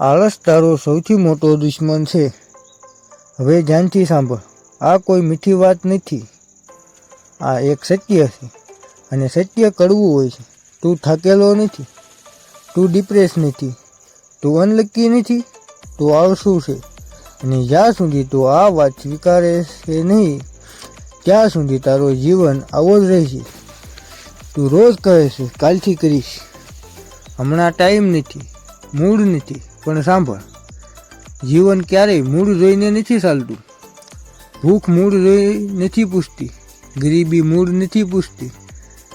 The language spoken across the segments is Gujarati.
આળસ તારો સૌથી મોટો દુશ્મન છે. હવે ધ્યાનથી સાંભળ. આ કોઈ મીઠી વાત નથી. આ એક સત્ય છે અને સત્ય કડવું હોય છે. તું થાકેલો નથી. તું ડિપ્રેસ નથી. તું અનલકી નથી. તું આળસુ છે. અને જ્યાં સુધી તું આ વાત સ્વીકારે છે નહીં, ત્યાં સુધી તારો જીવન આવો જ રહેશે. તું રોજ કહે છે, કાલથી કરીશ. હમણાં ટાઈમ નથી. મૂડ નથી. પણ સાંભળ, જીવન ક્યારેય મૂળ જોઈને નથી ચાલતું. ભૂખ મૂળ જોઈ નથી પૂછતી, ગરીબી મૂળ નથી પૂછતી,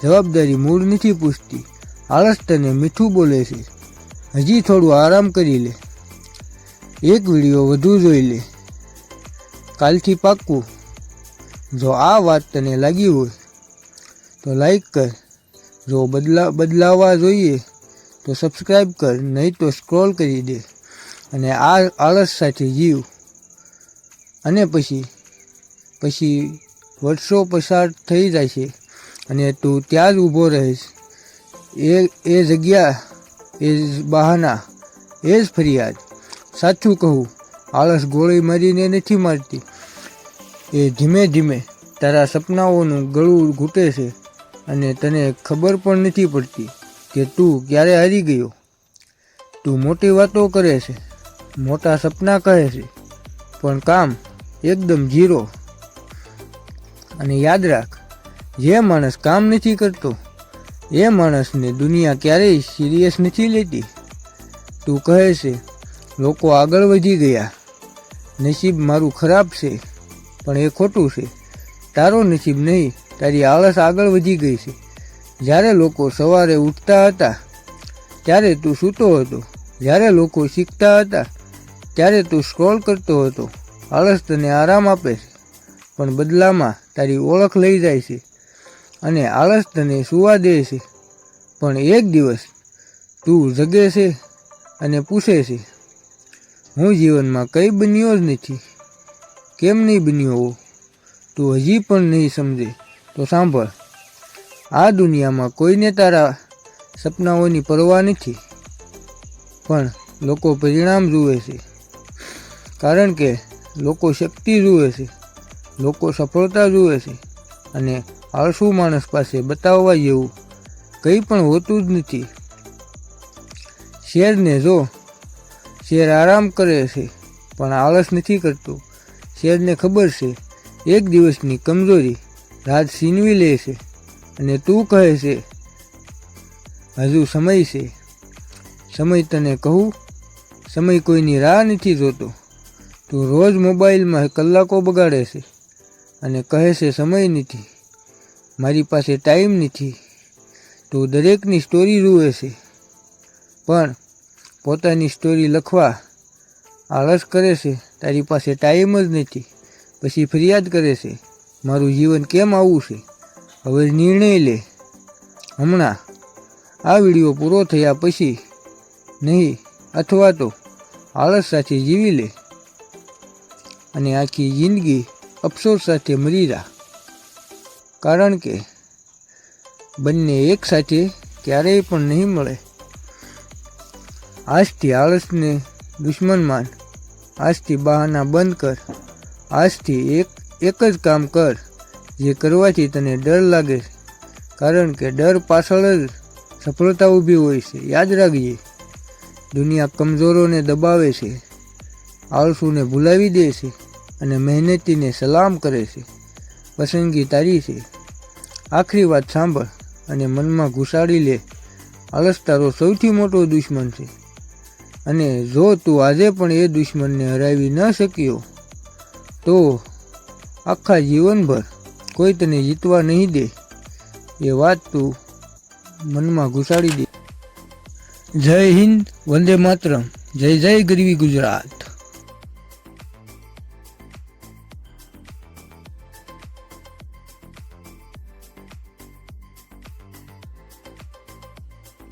જવાબદારી મૂળ નથી પૂછતી, આળસ તને મીઠું બોલે છે. હજી થોડું આરામ કરી લે, એક વીડિયો વધુ જોઈ લે. કાલથી પાક્કું, જો આ વાત તને લાગી હોય, તો લાઈક કર. જો બદલા બદલાવા જોઈએ તો સબસ્ક્રાઈબ કર, નહીં તો સ્ક્રોલ કરી દે. અને આ આળસ સાથે જીવ. અને પછી પછી વર્ષો પસાર થઈ જાય છે અને તું ત્યાં જ ઊભો રહીશ. એ એ જગ્યા, એ બહાના, એ જ ફરિયાદ. સાચું કહું, આળસ ગોળી મારીને નથી મારતી. એ ધીમે ધીમે તારા સપનાઓનું ગળું ઘૂંટે છે અને તને ખબર પણ નથી પડતી. કે તું ક્યારે હારી ગયો? તું મોટી વાતો કરે છે, મોટા સપના કહે છે, પણ કામ એકદમ ઝીરો. અને યાદ રાખ, જે માણસ કામ નથી કરતો, એ માણસને દુનિયા ક્યારેય સિરિયસ નથી લેતી. તું કહે છે, લોકો આગળ વધી ગયા. નસીબ મારું ખરાબ છે, પણ એ ખોટું છે. તારો નસીબ નહીં, તારી આળસ આગળ વધી ગઈ છે. જ્યારે લોકો સવારે ઉઠતા હતા, ત્યારે તું સૂતો હતો. જ્યારે લોકો શીખતા હતા, ત્યારે તું સ્ક્રોલ કરતો હતો. આળસ તને આરામ આપે છે, પણ બદલામાં તારી ઓળખ લઈ જાય છે અને આળસ તને સુવા દે છે. પણ એક દિવસ તું જગે છે અને પૂછે છે, હું જીવનમાં કંઈ બન્યો જ નથી? કેમ નહીં બન્યો તું હજી પણ નહીં સમજે. તો સાંભળ. આ દુનિયામાં કોઈને તારા સપનાઓની પરવા નથી, પણ લોકો પરિણામ જુએ છે. કારણ કે લોકો શક્તિ જુએ છે, લોકો સફળતા જુએ છે અને આળસુ માણસ પાસે બતાવવા જેવું કંઈ પણ હોતું જ નથી. શેરને જો શેર આરામ કરે છે, પણ આળસ નથી કરતો. શેરને ખબર છે, એક દિવસની કમજોરી રાત છીનવી લે છે. અને તું કહે છે, હજુ સમય છે. સમય તને કહું, સમય કોઈની રાહ નથી જોતો. તું રોજ મોબાઈલમાં કલાકો બગાડે છે અને કહે છે, સમય નથી. મારી પાસે ટાઈમ નથી. તું દરેકની સ્ટોરી રૂએ છે, પણ પોતાની સ્ટોરી લખવા આળસ કરે છે, તારી પાસે ટાઈમ જ નથી. પછી ફરિયાદ કરે છે, મારું જીવન કેમ આવું છે? હવે નિર્ણય લે. હમણાં આ વીડિયો પૂરો થયા પછી નહીં અથવા તો આળસ સાથે જીવી લે અને આખી જિંદગી અફસોસ સાથે મરી જા. કારણ કે બંને એક સાથે ક્યારેય પણ નહીં મળે. આજથી આળસને દુશ્મન માન. આજથી બહાના બંધ કર. આજથી એક એક જ કામ કર. જે કરવાથી તને ડર લાગે છે. કારણ કે ડર પાછળ જ સફળતા ઊભી હોય છે. યાદ રાખજે, દુનિયા કમજોરોને દબાવે છે, આળસુને ભૂલાવી દે છે અને મહેનતીને સલામ કરે છે. પસંદગી તારી છે. આખરી વાત સાંભળ અને મનમાં ઘુસાડી લે. આળસ તારો સૌથી મોટો દુશ્મન છે. અને જો તું આજે પણ એ દુશ્મનને હરાવી ન શક્યો, તો આખા જીવનભર કોઈ તને જીતવા નહીં દે, એ વાત તું મનમાં ઘુસાડી દે. જય હિન્દ, વંદે માતરમ. જય જય ગરવી ગુજરાત.